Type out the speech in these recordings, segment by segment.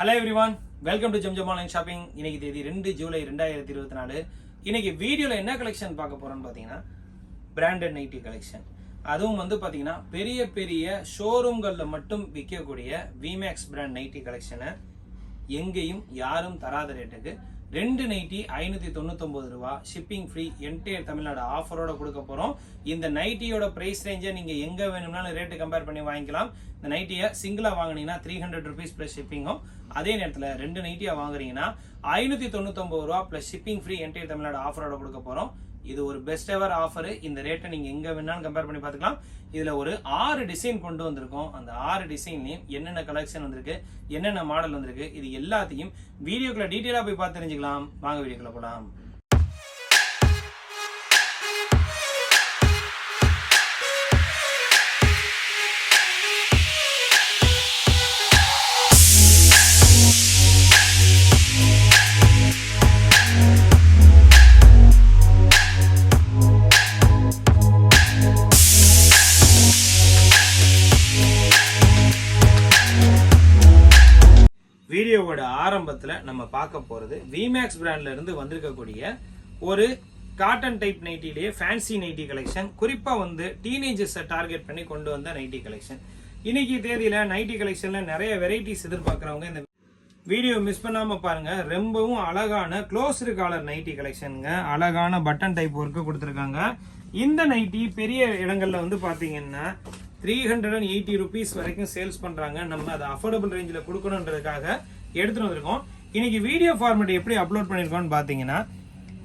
Hello everyone welcome to Zamzam online shopping இன்னைக்கு தேதி ரெண்டு ஜூலை ரெண்டாயிரத்தி இருபத்தி நாலு. இன்னைக்கு வீடியோவில் என்ன கலெக்ஷன் பார்க்க போகிறோன்னு பார்த்தீங்கன்னா பிராண்டட் நைட்டி கலெக்ஷன் அதுவும் வந்து பார்த்தீங்கன்னா பெரிய பெரிய ஷோரூம்களில் மட்டும் விற்கக்கூடிய விமேக்ஸ் பிராண்ட் நைட்டி கலெக்ஷனை எங்கேயும் யாரும் தராத ரேட்டுக்கு ரெண்டு நைட்டி ஐநூற்றி தொண்ணூத்தொம்பது ரூபா ஷிப்பிங் ஃப்ரீ என்டையர் தமிழ்நாடு ஆஃபரோட கொடுக்க போகிறோம் இந்த நைட்டியோட ப்ரைஸ் ரேஞ்சை நீங்கள் எங்கே வேணும்னாலும் ரேட்டு கம்பேர் பண்ணி வாங்கிக்கலாம். இந்த நைட்டியை சிங்கிளாக வாங்குனீங்கன்னா த்ரீ ஹண்ட்ரட் ருபீஸ் ப்ளஸ் ஷிப்பிங்கும் அதே நேரத்தில் ரெண்டு நைட்டியாக வாங்குறீங்கன்னா ஐநூற்றி தொண்ணூத்தொம்பது ரூபா plus shipping free entire Tamil Nadu ஆஃபரோட கொடுக்க போகிறோம் இது ஒரு பெஸ்ட் எவர் ஆஃபர் இந்த ரேட்டை நீங்கள் எங்கே வேணாலும் கம்பேர் பண்ணி பார்த்துக்கலாம். இதில் ஒரு ஆறு டிசைன் கொண்டு வந்திருக்கோம். அந்த ஆறு டிசைன்லயும் என்னென்ன கலெக்ஷன் வந்திருக்கு என்னென்ன மாடல் வந்திருக்கு இது எல்லாத்தையும் வீடியோக்குள்ள டீட்டெயிலாக போய் பார்த்து தெரிஞ்சுக்கலாம். வாங்க வீடியோக்குள்ள போகலாம் ஆரம்பத்துல நம்ம பார்க்க போகிறது விமேக்ஸ் பிராண்ட்ல இருந்து வந்திருக்கக்கூடிய ஒரு காட்டன் டைப் நைட்டிலேயே ஃபேன்சி நைட்டி கலெக்ஷன் குறிப்பாக வந்து டீனேஜர்ஸை டார்கெட் பண்ணி கொண்டு வந்த நைட்டி கலெக்ஷன் இன்னைக்கு தேதியில் நைட்டி கலெக்ஷனில் நிறைய வெரைட்டிஸ் எதிர்பார்க்குறவங்க இந்த வீடியோ மிஸ் பண்ணாமல் பாருங்கள் ரொம்பவும் அழகான க்ளோஸ்டு காலர் நைட்டி கலெக்ஷனுங்க அழகான பட்டன் டைப் ஒர்க்கு கொடுத்துருக்காங்க. இந்த நைட்டி பெரிய இடங்களில் வந்து பார்த்தீங்கன்னா three hundred and eighty rupees வரைக்கும் சேல்ஸ் பண்ணுறாங்க நம்ம அதை அஃபோர்டபுள் ரேஞ்சில் கொடுக்கணுன்றதுக்காக எடுத்துகிட்டு வந்திருக்கோம். இன்னைக்கு வீடியோ ஃபார்மேட் எப்படி அப்லோட் பண்ணியிருக்கோம்னு பார்த்தீங்கன்னா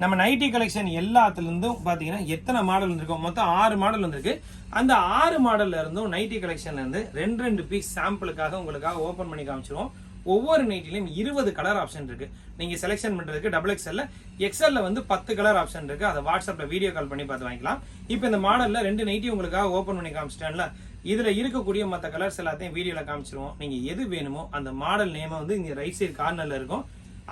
நம்ம நைட்டி கலெக்ஷன் எல்லாத்துலேருந்தும் பார்த்தீங்கன்னா எத்தனை மாடல் வந்திருக்கோம் மொத்தம் ஆறு மாடல் வந்திருக்கு. அந்த ஆறு மாடல்ல இருந்தும் நைட்டி கலெக்ஷன்லேருந்து ரெண்டு ரெண்டு பீஸ் சாம்பிளுக்காக உங்களுக்காக ஓப்பன் பண்ணி காமிச்சிருவோம். ஒவ்வொரு நைட்டிலையும் இருபது கலர் ஆப்ஷன் இருக்கு. நீங்க செலெக்ஷன் பண்றதுக்கு டபுள் எக்ஸ்எல்ல எக்ஸ்எல்ல வந்து பத்து கலர் ஆப்ஷன் இருக்கு. அதை வாட்ஸ்அப்ல வீடியோ கால் பண்ணி பார்த்து வாங்கிக்கலாம். இப்போ இந்த மாடல்ல ரெண்டு நைட்டி உங்களுக்காக ஓப்பன் பண்ணி காமிச்சிட்டேன்ல இதில் இருக்கக்கூடிய மற்ற கலர்ஸ் எல்லாத்தையும் வீடியோவில் காமிச்சிருவோம். நீங்கள் எது வேணுமோ அந்த மாடல் நேமை வந்து இங்கே ரைட் சைடு கார்னரில் இருக்கும்.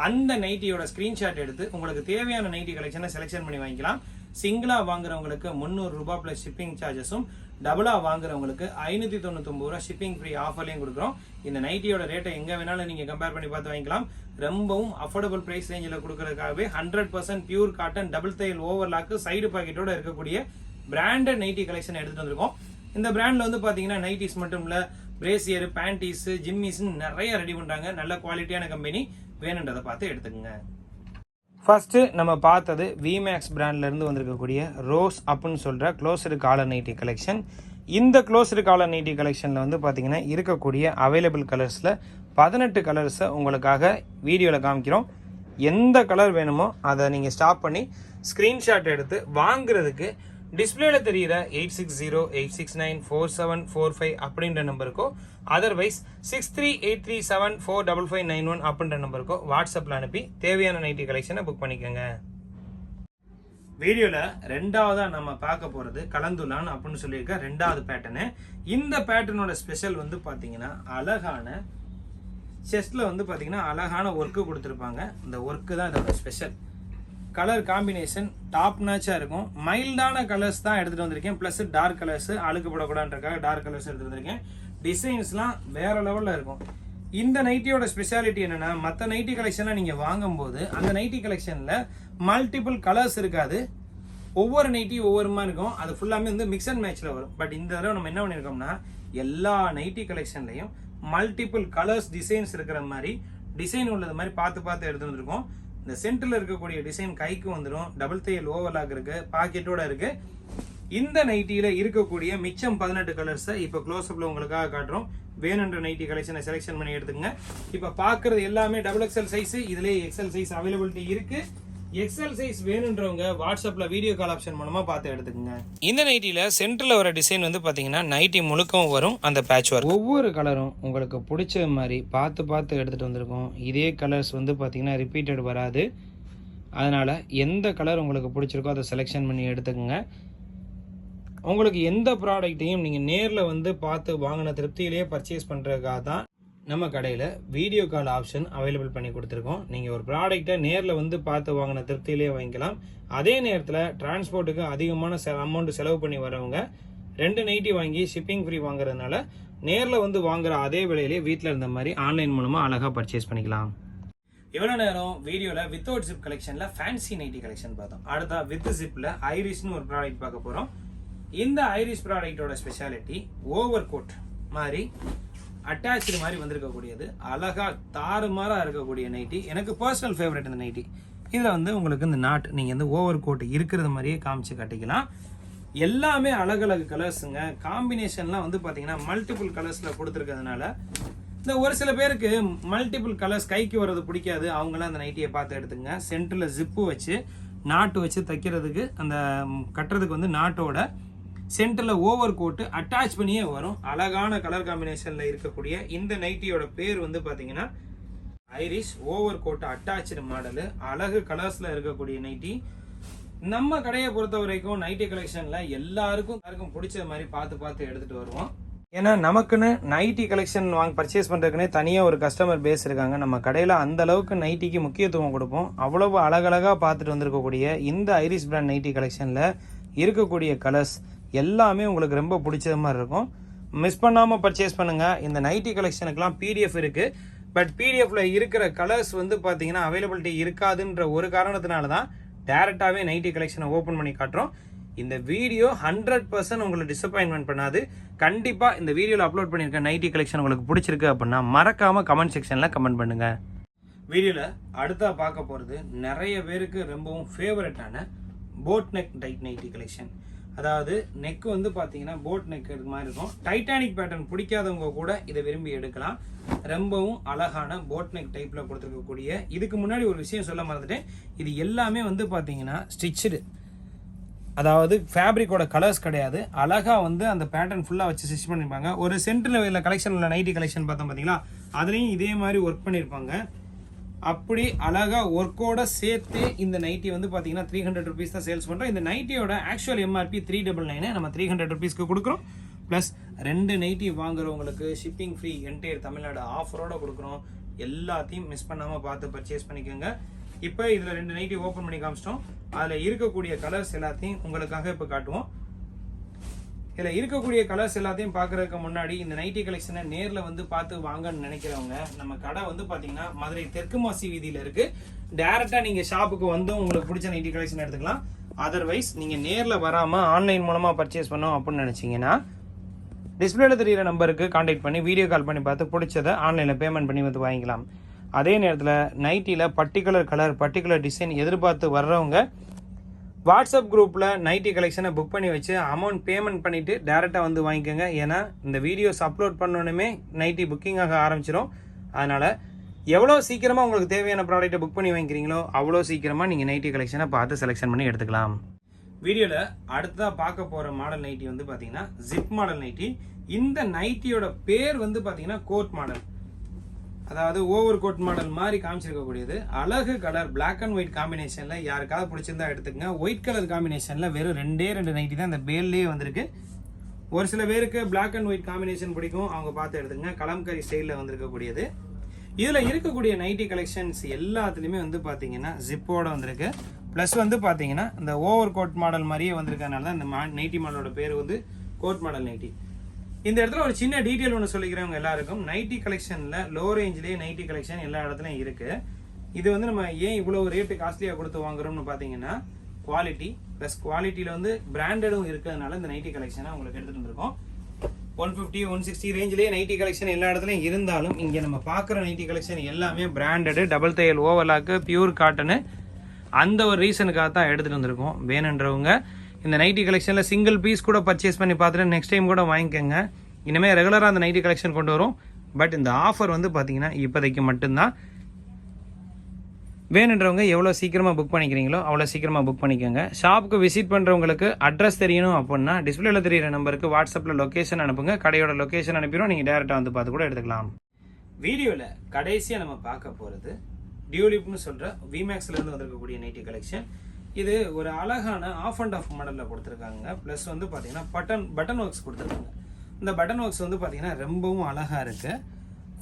அந்த நைட்டியோட ஸ்க்ரீன்ஷாட் எடுத்து உங்களுக்கு தேவையான நைட்டி கலெக்ஷனை செலெக்ஷன் பண்ணி வாங்கிக்கலாம். சிங்கிளாக வாங்குறவங்களுக்கு முந்நூறு ரூபாய் ப்ளஸ் ஷிப்பிங் சார்ஜஸும் டபுளாக வாங்குறவங்களுக்கு ஐநூற்றி தொண்ணூத்தொம்பது ரூபா ஷிப்பிங் ஃப்ரீ ஆஃபர்லையும் கொடுக்குறோம். இந்த நைட்டியோட ரேட்டை எங்கே வேணாலும் நீங்கள் கம்பேர் பண்ணி பார்த்து வாங்கிக்கலாம். ரொம்பவும் அஃபோர்டபுள் ப்ரைஸ் ரேஞ்சில் கொடுக்கறதுக்காகவே hundred percent pure cotton double தையல் ஓவர்லாக்கு சைடு பாக்கெட்டோட இருக்கக்கூடிய பிராண்டட் நைட்டி கலெக்ஷன் எடுத்துகிட்டு வந்திருக்கோம். இந்த பிராண்டில் வந்து பார்த்தீங்கன்னா நைட்டிஸ் மட்டும் இல்லை பிரேசியர் பேண்டீஸு ஜிம்மிஸ்ன்னு நிறைய ரெடி பண்ணுறாங்க நல்ல குவாலிட்டியான கம்பெனி வேணுன்றதை பார்த்து எடுத்துக்கோங்க. ஃபஸ்ட்டு நம்ம பார்த்தது விமேக்ஸ் பிராண்ட்லேருந்து வந்திருக்கக்கூடிய ரோஸ் அப்புன்னு சொல்கிற க்ளோஸ்டு காலர் நைட்டி கலெக்ஷன் இந்த க்ளோஸ்டு காலர் நைட்டி கலெக்ஷனில் வந்து பார்த்திங்கன்னா இருக்கக்கூடிய அவைலபிள் கலர்ஸில் பதினெட்டு கலர்ஸை உங்களுக்காக வீடியோவில் காமிக்கிறோம். எந்த கலர் வேணுமோ அதை நீங்கள் ஸ்டாப் பண்ணி ஸ்க்ரீன்ஷாட் எடுத்து வாங்குறதுக்கு டிஸ்பிளேல தெரியிற eight six zero eight six nine four seven four five அப்படின்ற நம்பருக்கோ otherwise six three eight three seven four double five nine one அப்படின்ற நம்பருக்கோ வாட்ஸ்அப்பில் அனுப்பி தேவையான நைட்டி கலெக்ஷனை புக் பண்ணிக்கோங்க. வீடியோவில் ரெண்டாவதாக நம்ம பார்க்க போகிறது கலந்துலான் அப்படின்னு சொல்லியிருக்க ரெண்டாவது பேட்டர்னு இந்த பேட்டர்னோட ஸ்பெஷல் வந்து பார்த்தீங்கன்னா அழகான செஸ்ட்டில் வந்து பார்த்தீங்கன்னா அழகான ஒர்க்கு கொடுத்துருப்பாங்க. இந்த ஒர்க்கு தான் இதோட ஸ்பெஷல் கலர் காம்பினேஷன் டாப் நாச்சாக இருக்கும். மைல்டான கலர்ஸ் தான் எடுத்துகிட்டு வந்திருக்கேன். ப்ளஸ் டார்க் கலர்ஸ் அழுக்குப்படக்கூடாதுன்றக்காக டார்க் கலர்ஸ் எடுத்துகிட்டு வந்திருக்கேன். டிசைன்ஸ்லாம் வேறு லெவலில் இருக்கும். இந்த நைட்டியோட ஸ்பெஷாலிட்டி என்னென்னா மற்ற நைட்டி கலெக்ஷன்லாம் நீங்கள் வாங்கும்போது அந்த நைட்டி கலெக்ஷனில் மல்டிபிள் கலர்ஸ் இருக்காது. ஒவ்வொரு நைட்டி ஒவ்வொரு மாதிரி இருக்கும். அது ஃபுல்லாமே வந்து மிக்ஸ் அண்ட் மேட்ச்சில் வரும். பட் இந்த தடவை நம்ம என்ன பண்ணியிருக்கோம்னா எல்லா நைட்டி கலெக்ஷன்லையும் மல்டிபிள் கலர்ஸ் டிசைன்ஸ் இருக்கிற மாதிரி டிசைன் உள்ளது மாதிரி பார்த்து பார்த்து எடுத்துருந்துருக்கோம் இந்த சென்டரில் இருக்கக்கூடிய டிசைன் கைக்கு வந்துடும் டபுள் தையல் ஓவர்லாக் இருக்கு. பாக்கெட்டோட இருக்கு. இந்த நைட்டியில் இருக்கக்கூடிய மிச்சம் பதினெட்டு கலர்ஸை இப்போ க்ளோஸ்அப்பில் உங்களுக்காக காட்டுறோம். வேணுன்ற நைட்டி கலெக்ஷனை செலெக்ஷன் பண்ணி எடுத்துங்க இப்போ பார்க்கறது எல்லாமே டபுள் எக்ஸ்எல் சைஸ் இதுலேயே எக்ஸ்எல் சைஸ் அவைலபிலிட்டி இருக்குது எக்ஸ்எல் சைஸ் வேணுன்றவங்க வாட்ஸ்அப்ல வீடியோ கால் ஆப்ஷன் மூலமா பார்த்து எடுத்துக்கங்க. இந்த நைட்டில சென்டர்ல வர டிசைன் வந்து பாத்தீங்கன்னா நைட்டி முழுக்கவும் வரும் அந்த பேட்ச் ஒர்க் ஒவ்வொரு கலரும் உங்களுக்கு பிடிச்ச மாதிரி பார்த்து பார்த்து எடுத்துட்டு வந்திருக்கோம். இதே கலர்ஸ் வந்து பாத்தீங்கன்னா ரிப்பீட்டட் வராது. அதனால எந்த கலர் உங்களுக்கு பிடிச்சிருக்கோ அதை செலெக்ஷன் பண்ணி எடுத்துக்கோங்க. உங்களுக்கு எந்த ப்ராடக்ட்டையும் நீங்கள் நேரில் வந்து பார்த்து வாங்கின திருப்தியிலேயே பர்ச்சேஸ் பண்ணுறதுக்காக தான் நம்ம கடையில் வீடியோ கால் ஆப்ஷன் அவைலபிள் பண்ணி கொடுத்துருக்கோம். நீங்கள் ஒரு ப்ராடக்ட்டை நேரில் வந்து பார்த்து வாங்கின திருப்தியிலே வாங்கிக்கலாம். அதே நேரத்தில் டிரான்ஸ்போர்ட்டுக்கு அதிகமான செ அமௌண்ட் செலவு பண்ணி வரவங்க ரெண்டு நைட்டி வாங்கி ஷிப்பிங் ஃப்ரீ வாங்குறதுனால நேரில் வந்து வாங்குற அதே விலையிலே வீட்டில் இருந்த மாதிரி ஆன்லைன் மூலமாக அழகாக பர்ச்சேஸ் பண்ணிக்கலாம். இவ்வளோ நேரம் வீடியோவில் வித்தவுட் ஜிப் கலெக்ஷனில் ஃபேன்சி நைட்டி கலெக்ஷன் பார்த்தோம். அடுத்தா வித் ஜிப்பில் ஐரிஷ்னு ஒரு ப்ராடக்ட் பார்க்க போகிறோம் இந்த ஐரிஷ் ப்ராடக்டோட ஸ்பெஷாலிட்டி ஓவர் கோட் மாதிரி அட்டாச்சு மாதிரி வந்திருக்கக்கூடியது. அழகாக தாறுமாறாக இருக்கக்கூடிய நைட்டி எனக்கு பர்சனல் ஃபேவரட் இந்த நைட்டி இதில் வந்து உங்களுக்கு இந்த நாட் நீங்கள் வந்து ஓவர் கோட் இருக்கிறது மாதிரியே காமிச்சு கட்டிக்கலாம். எல்லாமே அழகழகு கலர்ஸுங்க காம்பினேஷன்லாம் வந்து பார்த்தீங்கன்னா மல்டிபிள் கலர்ஸில் கொடுத்துருக்கிறதுனால இந்த ஒரு சில பேருக்கு மல்டிபிள் கலர்ஸ் கைக்கு வர்றது பிடிக்காது. அவங்களாம் அந்த நைட்டியை பார்த்து எடுத்துங்க சென்டரில் ஜிப்பு வச்சு நாட்டு வச்சு தைக்கிறதுக்கு அந்த கட்டுறதுக்கு வந்து நாட்டோட சென்டரில் ஓவர் கோட்டு அட்டாச் பண்ணியே வரும். அழகான கலர் காம்பினேஷனில் இருக்கக்கூடிய இந்த நைட்டியோட பேர் வந்து பார்த்தீங்கன்னா Irish over coat attach model அழகு கலர்ஸில் இருக்கக்கூடிய நைட்டி நம்ம கடையை பொறுத்த வரைக்கும் நைட்டி கலெக்ஷனில் எல்லாருக்கும் எல்லாருக்கும் பிடிச்ச மாதிரி பார்த்து பார்த்து எடுத்துகிட்டு வருவோம். ஏன்னா நமக்குன்னு நைட்டி கலெக்ஷன் வாங்க பர்ச்சேஸ் பண்ணுறதுக்குனே தனியாக ஒரு கஸ்டமர் பேஸ் இருக்காங்க. நம்ம கடையில் அந்த அளவுக்கு நைட்டிக்கு முக்கியத்துவம் கொடுப்போம். அவ்வளவு அழகழகாக பார்த்துட்டு வந்திருக்கக்கூடிய இந்த ஐரிஷ் பிராண்ட் நைட்டி கலெக்ஷனில் இருக்கக்கூடிய கலர்ஸ் எல்லாமே உங்களுக்கு ரொம்ப பிடிச்சது மாதிரி இருக்கும். மிஸ் பண்ணாமல் பர்ச்சேஸ் பண்ணுங்கள் இந்த நைட்டி கலெக்ஷனுக்குலாம் பிடிஎஃப் இருக்குது பட் பிடிஎஃப்ல இருக்கிற கலர்ஸ் வந்து பார்த்தீங்கன்னா அவைலபிலிட்டி இருக்காதுன்ற ஒரு காரணத்தினால தான் டேரெக்டாகவே நைட்டி கலெக்ஷனை ஓப்பன் பண்ணி காட்டுறோம். இந்த வீடியோ ஹண்ட்ரட் பர்சன்ட் உங்களை டிசப்பாயின்மெண்ட் பண்ணாது. கண்டிப்பாக இந்த வீடியோவில் அப்லோட் பண்ணியிருக்க நைட்டி கலெக்ஷன் உங்களுக்கு பிடிச்சிருக்கு அப்படின்னா மறக்காமல் கமெண்ட் செக்ஷனில் கமெண்ட் பண்ணுங்கள் வீடியோவில் அடுத்தா பார்க்க போகிறது நிறைய பேருக்கு ரொம்பவும் ஃபேவரட்டான boat neck tight nighty collection அதாவது நெக் வந்து பார்த்தீங்கன்னா போட் நெக் இது மாதிரி இருக்கும். டைட்டானிக் பேட்டர்ன் பிடிக்காதவங்க கூட இதை விரும்பி எடுக்கலாம். ரொம்பவும் அழகான போட் நெக் டைப்பில் கொடுத்துருக்கக்கூடிய இதுக்கு முன்னாடி ஒரு விஷயம் சொல்ல மறந்துட்டேன். இது எல்லாமே வந்து பார்த்தீங்கன்னா ஸ்டிச்சுடு அதாவது ஃபேப்ரிக்கோட கலர்ஸ் கிடையாது. அழகாக வந்து அந்த பேட்டர்ன் ஃபுல்லாக வச்சு ஸ்டிச் பண்ணியிருப்பாங்க ஒரு சென்டரில் கலெக்ஷன் உள்ள நைட்டி கலெக்ஷன் பார்த்தோம் பார்த்தீங்களா அதுலேயும் இதே மாதிரி ஒர்க் பண்ணியிருப்பாங்க அப்படி அழகா ஒர்க்கோட சேர்த்து இந்த நைட்டி வந்து பார்த்தீங்கன்னா த்ரீ ஹண்ட்ரட் ருபீஸ் தான் சேல்ஸ் பண்ணுறோம் இந்த நைட்டியோட actual MRP three double nine நம்ம த்ரீ ஹண்ட்ரட் ருபீஸ்க்கு கொடுக்குறோம். ப்ளஸ் ரெண்டு நைட்டி வாங்குறவங்களுக்கு ஷிப்பிங் ஃப்ரீ என்டையர் தமிழ்நாடு ஆஃபரோட கொடுக்குறோம். எல்லாத்தையும் மிஸ் பண்ணாமல் பார்த்து பர்ச்சேஸ் பண்ணிக்கோங்க. இப்போ இதில் ரெண்டு நைட்டி ஓப்பன் பண்ணி காமிச்சிட்டோம். அதில் இருக்கக்கூடிய கலர்ஸ் எல்லாத்தையும் உங்களுக்காக இப்போ காட்டுவோம். இதில் இருக்கக்கூடிய கலர்ஸ் எல்லாத்தையும் பார்க்கறதுக்கு முன்னாடி இந்த நைட்டி கலெக்ஷனை நேரில் வந்து பார்த்து வாங்கன்னு நினைக்கிறவங்க நம்ம கடை வந்து பார்த்தீங்கன்னா மதுரை தெற்கு மாசி வீதியில் இருக்குது டேரெக்டாக நீங்கள் ஷாப்புக்கு வந்தும் உங்களுக்கு பிடிச்ச நைட்டி கலெக்ஷன் எடுத்துக்கலாம். அதர்வைஸ் நீங்கள் நேரில் வராமல் ஆன்லைன் மூலமாக பர்ச்சேஸ் பண்ணோம் அப்படின்னு நினச்சிங்கன்னா டிஸ்பிளேல தெரியிற நம்பருக்கு காண்டாக்ட் பண்ணி வீடியோ கால் பண்ணி பார்த்து பிடிச்சதை ஆன்லைனில் பேமெண்ட் பண்ணி வந்து வாங்கிக்கலாம். அதே நேரத்தில் நைட்டியில் பர்டிகுலர் கலர் பர்டிகுலர் டிசைன் எதிர்பார்த்து வர்றவங்க வாட்ஸ்அப் குரூப்பில் நைட்டி கலெக்ஷனை புக் பண்ணி வச்சு அமௌண்ட் பேமெண்ட் பண்ணிவிட்டு டேரெக்டாக வந்து வாங்கிக்கோங்க. ஏன்னா இந்த வீடியோஸ் அப்லோட் பண்ணணுமே நைட்டி புக்கிங் ஆக ஆரம்பிச்சிடும் அதனால் எவ்வளோ சீக்கிரமாக உங்களுக்கு தேவையான ப்ராடக்ட்டை புக் பண்ணி வாங்கிக்கிறீங்களோ அவ்வளோ சீக்கிரமாக நீங்கள் நைட்டி கலெக்ஷனை பார்த்து செலெக்ஷன் பண்ணி எடுத்துக்கலாம். வீடியோவில் அடுத்ததாக பார்க்க போகிற மாடல் நைட்டி வந்து பார்த்தீங்கன்னா ஜிப் மாடல் நைட்டி. இந்த நைட்டியோட பேர் வந்து பார்த்தீங்கன்னா கோட் மாடல் அதாவது ஓவர் கோட் மாடல் மாதிரி காமிச்சிருக்கக்கூடியது. அழகு கலர் பிளாக் அண்ட் ஒயிட் காம்பினேஷனில் யாருக்காவது பிடிச்சிருந்தா எடுத்துக்கங்க. ஒயிட் கலர் காம்பினேஷனில் வெறும் ரெண்டே ரெண்டு நைட்டி தான் இந்த பேர்லேயே வந்திருக்கு. ஒரு சில பேருக்கு பிளாக் அண்ட் ஒயிட் காம்பினேஷன் பிடிக்கும். அவங்க பார்த்து எடுத்துங்க கலம்கரி ஸ்டைலில் வந்திருக்கக்கூடியது. இதில் இருக்கக்கூடிய நைட்டி கலெக்ஷன்ஸ் எல்லாத்துலேயுமே வந்து பார்த்தீங்கன்னா ஜிப்போட வந்திருக்கு. ப்ளஸ் வந்து பார்த்தீங்கன்னா இந்த ஓவர் கோட் மாடல் மாதிரியே வந்திருக்கனால தான் இந்த மா நைட்டி மாடலோட பேர் வந்து கோட் மாடல் நைட்டி இந்த இடத்துல ஒரு சின்ன டீட்டெயில் ஒன்று சொல்லிக்கிறவங்க எல்லாருக்கும். நைட்டி கலெக்ஷனில் லோ ரேஞ்சிலேயே நைட்டி கலெக்ஷன் எல்லா இடத்துலையும் இருக்குது இது வந்து நம்ம ஏன் இவ்வளோ ரேட்டு காஸ்ட்லியாக கொடுத்து வாங்குறோம்னு பார்த்தீங்கன்னா குவாலிட்டி ப்ளஸ் குவாலிட்டியில் வந்து பிராண்டடும் இருக்கிறதுனால இந்த நைட்டி கலெக்ஷனை உங்களுக்கு எடுத்துகிட்டு வந்திருக்கோம். ஒன் ஃபிஃப்டி ஒன் சிக்ஸ்டி ரேஞ்சிலேயே நைட்டி கலெக்ஷன் எல்லா இடத்துலையும் இருந்தாலும் இங்கே நம்ம பார்க்குற நைட்டி கலெக்ஷன் எல்லாமே பிராண்டடு டபுள் தையல் ஓவர்லாக்கு பியூர் காட்டனு அந்த ஒரு ரீசனுக்காக தான் எடுத்துகிட்டு வந்திருக்கோம். வேணுன்றவங்க இந்த நைட்டி கலெக்ஷனில் சிங்கிள் பீஸ் கூட பர்ச்சேஸ் பண்ணி பார்த்துட்டு நெக்ஸ்ட் டைம் கூட வாங்கிக்கோங்க. இனிமேல் ரெகுலராக அந்த நைட்டி கலெக்ஷன் கொண்டு வரும். பட் இந்த ஆஃபர் வந்து பார்த்தீங்கன்னா இப்போதைக்கு மட்டும்தான். வேணுன்றவங்க எவ்வளோ சீக்கிரமாக புக் பண்ணிக்கிறீங்களோ அவ்வளோ சீக்கிரமாக புக் பண்ணிக்கோங்க. ஷாப்புக்கு விசிட் பண்ணுறவங்களுக்கு அட்ரஸ் தெரியணும் அப்படின்னா டிஸ்பிளேல தெரியிற நம்பருக்கு வாட்ஸ்அப்பில் லொக்கேஷன் அனுப்புங்க. கடையோட லொக்கேஷன் அனுப்பிடும் நீங்கள் டேரெக்டாக வந்து பார்த்து கூட எடுத்துக்கலாம். வீடியோவில் கடைசியாக நம்ம பார்க்க போகிறது டியூலிப்னு சொல்கிற விமேக்ஸ்லேருந்து வந்திருக்கக்கூடிய நைட்டி கலெக்ஷன் இது ஒரு அழகான ஆஃப் அண்ட் ஆஃப் மாடலில் கொடுத்துருக்காங்க. ப்ளஸ் வந்து பார்த்தீங்கன்னா பட்டன் பட்டன் ஒர்க்ஸ் கொடுத்துருக்காங்க. இந்த பட்டன் ஒர்க்ஸ் வந்து பார்த்தீங்கன்னா ரொம்பவும் அழகாக இருக்குது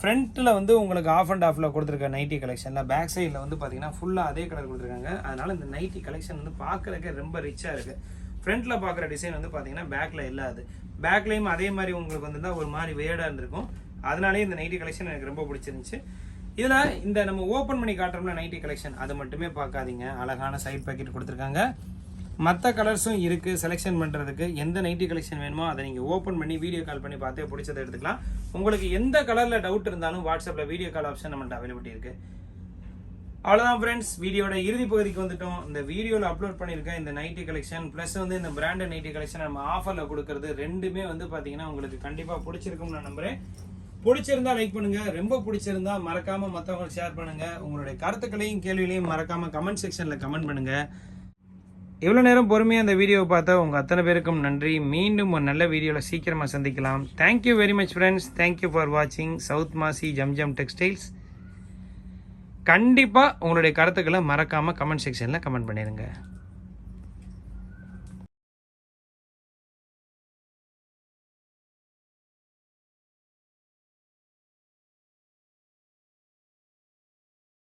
ஃப்ரண்ட்டில் வந்து உங்களுக்கு ஆஃப் அண்ட் ஆஃபில் கொடுத்துருக்க நைட்டி கலெக்ஷனில் பேக் சைடில் வந்து பார்த்தீங்கன்னா ஃபுல்லாக அதே கலர் கொடுத்துருக்காங்க. அதனால் இந்த நைட்டி கலெக்ஷன் வந்து பார்க்குறதுக்கு ரொம்ப ரிச்சாக இருக்குது ஃப்ரண்ட்டில் பார்க்குற டிசைன் வந்து பார்த்தீங்கன்னா பேக்கில் இல்லாது. பேக்லேயும் அதே மாதிரி உங்களுக்கு வந்து ஒரு மாதிரி வேர்டாக இருந்திருக்கும். அதனாலே இந்த நைட்டி கலெக்ஷன் எனக்கு ரொம்ப பிடிச்சிருந்துச்சு. இதில் இந்த நம்ம ஓப்பன் பண்ணி காட்டுறோம்ல நைட்டி கலெக்ஷன் அது மட்டுமே பார்க்காதீங்க. அழகான சைட் பாக்கெட் கொடுத்துருக்காங்க. மற்ற கலர்ஸும் இருக்குது செலெக்ஷன் பண்ணுறதுக்கு எந்த நைட்டி கலெக்ஷன் வேணுமோ அதை நீங்கள் ஓப்பன் பண்ணி வீடியோ கால் பண்ணி பார்த்து பிடிச்சதை எடுத்துக்கலாம். உங்களுக்கு எந்த கலரில் டவுட் இருந்தாலும் வாட்ஸ்அப்பில் வீடியோ கால் ஆப்ஷன் நம்மள்ட்ட அவைலபிலிட்டி இருக்குது அவ்வளோதான் ஃப்ரெண்ட்ஸ் வீடியோட இறுதி பகுதிக்கு வந்துட்டோம். இந்த வீடியோவில் அப்லோட் பண்ணியிருக்கேன் இந்த நைட்டி கலெக்ஷன் ப்ளஸ் வந்து இந்த பிராண்டட் நைட்டி கலெக்ஷன் நம்ம ஆஃபரில் கொடுக்கறது ரெண்டுமே வந்து பார்த்தீங்கன்னா உங்களுக்கு கண்டிப்பாக பிடிச்சிருக்கும்னு நான் நம்புகிறேன் பிடிச்சிருந்தா லைக் பண்ணுங்க. ரொம்ப பிடிச்சிருந்தா மறக்காம மற்றவங்களுக்கு ஷேர் பண்ணுங்க. உங்களுடைய கருத்துக்களையும் கேள்விகளையும் மறக்காம கமெண்ட் செக்ஷனில் கமெண்ட் பண்ணுங்க. இவ்வளோ நேரம் பொறுமையாக அந்த வீடியோவை பார்த்தா உங்கள் அத்தனை பேருக்கும் நன்றி. மீண்டும் ஒரு நல்ல வீடியோவில் சீக்கிரமாக சந்திக்கலாம். Thank you very much friends thank you for வாட்சிங் சவுத் மாசி ஜம்ஜம் டெக்ஸ்டைல்ஸ் கண்டிப்பாக உங்களுடைய கருத்துக்களை மறக்காமல் கமெண்ட் செக்ஷனில் கமெண்ட் பண்ணிடுங்க